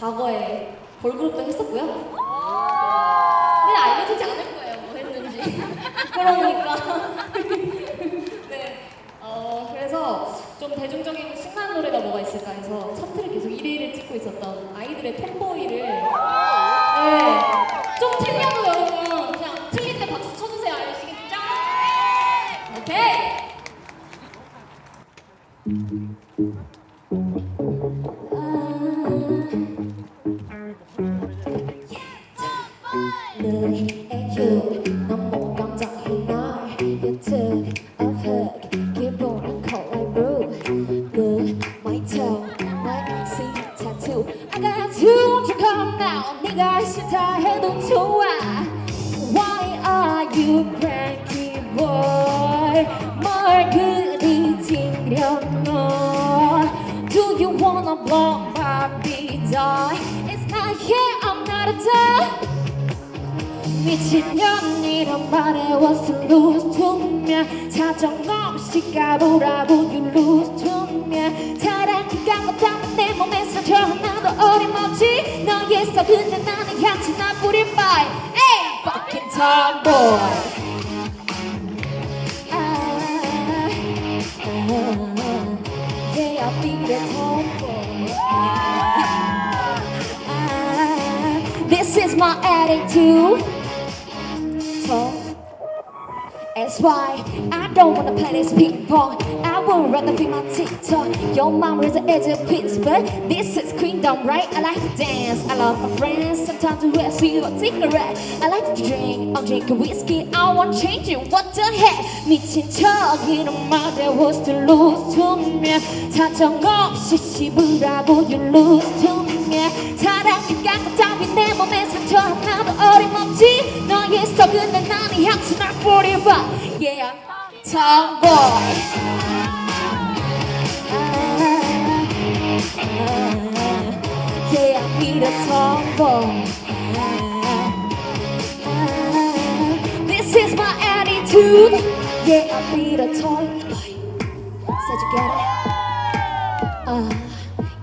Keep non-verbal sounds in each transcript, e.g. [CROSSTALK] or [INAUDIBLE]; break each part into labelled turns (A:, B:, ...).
A: 과거에 걸그룹도 했었고요. 근데 알려지지 않을 거예요, 뭐 했는지. [LAUGHS] 그러니까. [LAUGHS] 네. 어, 그래서 좀 대중적이고 신나는 노래가 뭐가 있을까 해서 차트를 계속 1위를 찍고 있었던 아이들의 톰보이를 네. 좀 틀려도 여러분 그냥 틀릴 때 박수 쳐주세요. 아시겠죠? 오케이. 네가 싫다 해도 좋아 Why are you cranky boy 뭘 그리 찡려너 Do you wanna blow my beat It's not here I'm not a dog 미친년이란 말에 what's to lose to me 사정 없이 가로라고 you lose to me 사랑 그간 것다면 내 몸에 상처 하나도 어림없지 kiss the hood the couch and I put it by. Hey, fucking tomboy. Ah, ah, yeah, I'll be the tomboy. This is my attitude. So, that's why I don't wanna play this ping pong. I would rather be my TikTok. Your mom is a edge of piece, but this is queendom, right? I like to dance. I love my friends. Sometimes we wear sweet or cigarette. I like to drink. I'm drinking whiskey. I want change it. What the heck? 미친 척이란 말에 was to lose to me. 사정없이 씹으라고 you lose to me. 사랑이 깎아 따위 내 몸에 상처 하나도 어림없지. 너의 속은 내 나는 향수 날 뿌려봐. Yeah, tomboy. Be the tomboy. 아, This is my attitude. Yeah, I be the tomboy. Said you get it? Uh,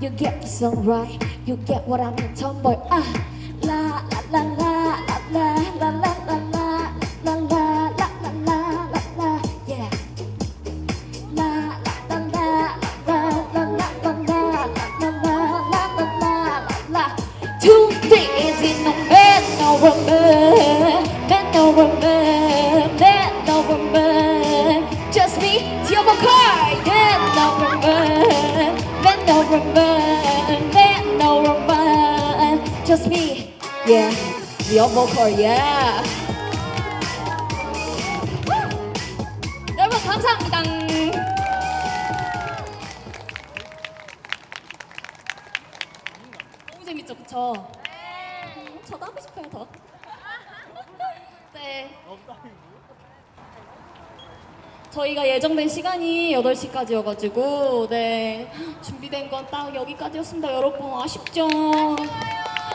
A: you get the song right. You get what I mean, tomboy. Ah, la too busy no bad November bad November bad November just me เที่ยวบ่ค่อย bad November bad November bad November just me yeah เที่ยวบ่ค่อย yeah 여러분 감사합니다 재밌죠, 그쵸? 음, 저도 하고 싶어요, 더. [LAUGHS] 네. 저희가 예정된 시간이 8시까지여가지고, 네. 준비된 건 딱 여기까지였습니다, 여러분. 아쉽죠?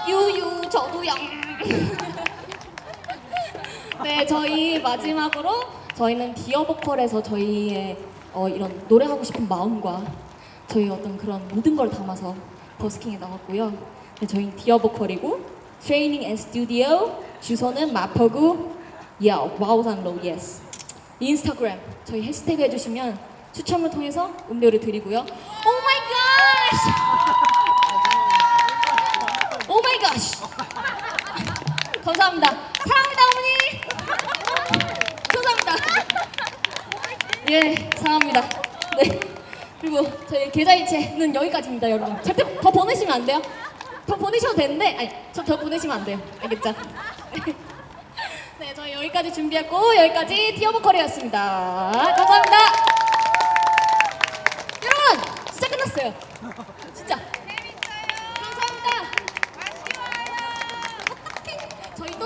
A: 유유, 저도요. [LAUGHS] 네, 저희 마지막으로 저희는 디어 보컬에서 저희의 어, 이런 노래하고 싶은 마음과 저희 어떤 그런 모든 걸 담아서 버스킹에 나왔고요. 네, 저희는 디어 보컬이고 트레이닝 앤 스튜디오 주소는 마포구 야 와우산로 예스 인스타그램 저희 해시태그 해주시면 추첨을 통해서 음료를 드리고요. 오 마이 갓! 오 마이 갓! 감사합니다. 사랑합니다 어머니. 감사합니다. 예, 사랑합니다. 네. 그리고 저희 계좌이체는 여기까지입니다, 여러분. 절대 더 보내시면 안 돼요. 더 보내셔도 되는데, 아니, 저 더 보내시면 안 돼요. 알겠죠? [LAUGHS] 네, 저희 여기까지 준비했고 여기까지 티어보컬이었습니다. 감사합니다. 여러분, 진짜 끝났어요. 진짜.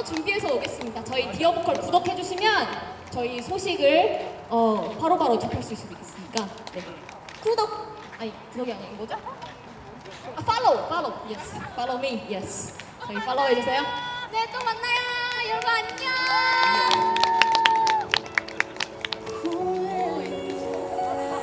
A: 준비해서 오겠습니다. 저희 디어보컬 구독해주시면 저희 소식을 어, 바로바로 접할 수 있으니까 네. 구독 아니 구독이 아니고 뭐죠? Uh, follow, follow. Yes, follow me. Yes. 저희 follow 해주세요. 네, 또 만나요. 여러분 안녕.